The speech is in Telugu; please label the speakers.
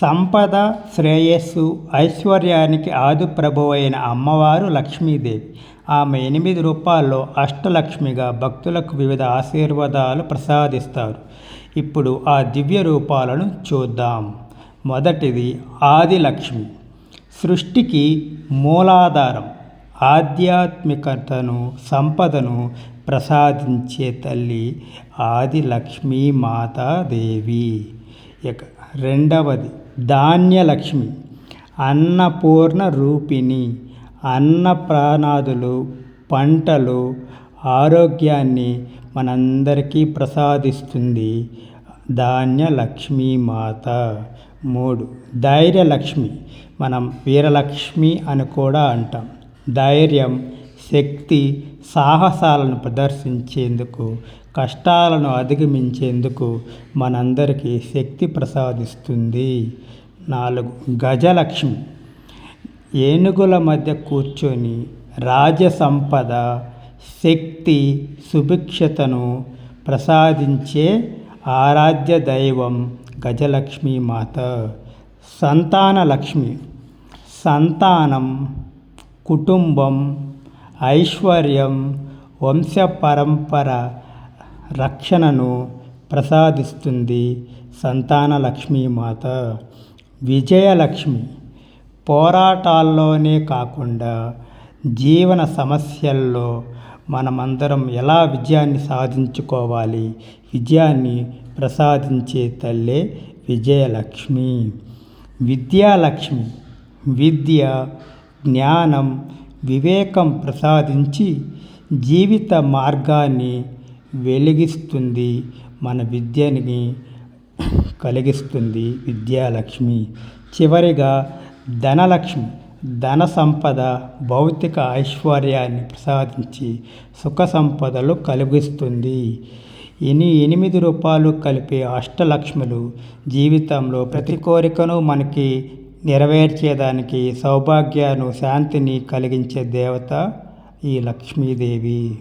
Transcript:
Speaker 1: సంపద శ్రేయస్సు ఐశ్వర్యానికి ఆదిప్రభువైన అమ్మవారు లక్ష్మీదేవి. ఆమె ఎనిమిది రూపాల్లో అష్టలక్ష్మిగా భక్తులకు వివిధ ఆశీర్వాదాలు ప్రసాదిస్తారు. ఇప్పుడు ఆ దివ్య రూపాలను చూద్దాం. మొదటిది ఆదిలక్ష్మి. సృష్టికి మూలాధారం. ఆధ్యాత్మికతను సంపదను ప్రసాదించే తల్లి ఆదిలక్ష్మీ మాతాదేవి ఇక రెండవది ధాన్యలక్ష్మి అన్నపూర్ణ రూపిణి అన్న ప్రాణాదులు పంటలు ఆరోగ్యాన్ని మనందరికీ ప్రసాదిస్తుంది. ధాన్యలక్ష్మీ మాత మూడు. ధైర్యలక్ష్మి మనం వీరలక్ష్మి అని కూడా అంటాం. ధైర్యం శక్తి సాహసాలను ప్రదర్శించేందుకు కష్టాలను అధిగమించేందుకు మనందరికీ శక్తి ప్రసాదిస్తుంది. నాలుగు గజలక్ష్మి. ఏనుగుల మధ్య కూర్చొని రాజసంపద శక్తి సుభిక్షతను ప్రసాదించే ఆరాధ్య దైవం గజలక్ష్మీ మాత. సంతానలక్ష్మి సంతానం కుటుంబం ఐశ్వర్యం వంశపరంపర రక్షణను ప్రసాదిస్తుంది సంతాన లక్ష్మీమాత విజయలక్ష్మి పోరాటాల్లోనే కాకుండా జీవన సమస్యల్లో మనమందరం ఎలా విజయాన్ని సాధించుకోవాలి? విజయాన్ని ప్రసాదించే తల్లే విజయలక్ష్మి. విద్యాలక్ష్మి విద్య జ్ఞానం వివేకం ప్రసాదించి జీవిత మార్గాన్ని వెలిగిస్తుంది మన విద్యని కలిగిస్తుంది విద్యాలక్ష్మి. చివరిగా ధనలక్ష్మి ధన సంపద భౌతిక ఐశ్వర్యాన్ని ప్రసాదించి సుఖ సంపదలు కలిగిస్తుంది. ఎని ఎనిమిది రూపాయలు కలిపే అష్టలక్ష్ములు జీవితంలో ప్రతి కోరికను మనకి నెరవేర్చేదానికి సౌభాగ్యాన్ని శాంతిని కలిగించే దేవత ఈ లక్ష్మీదేవి.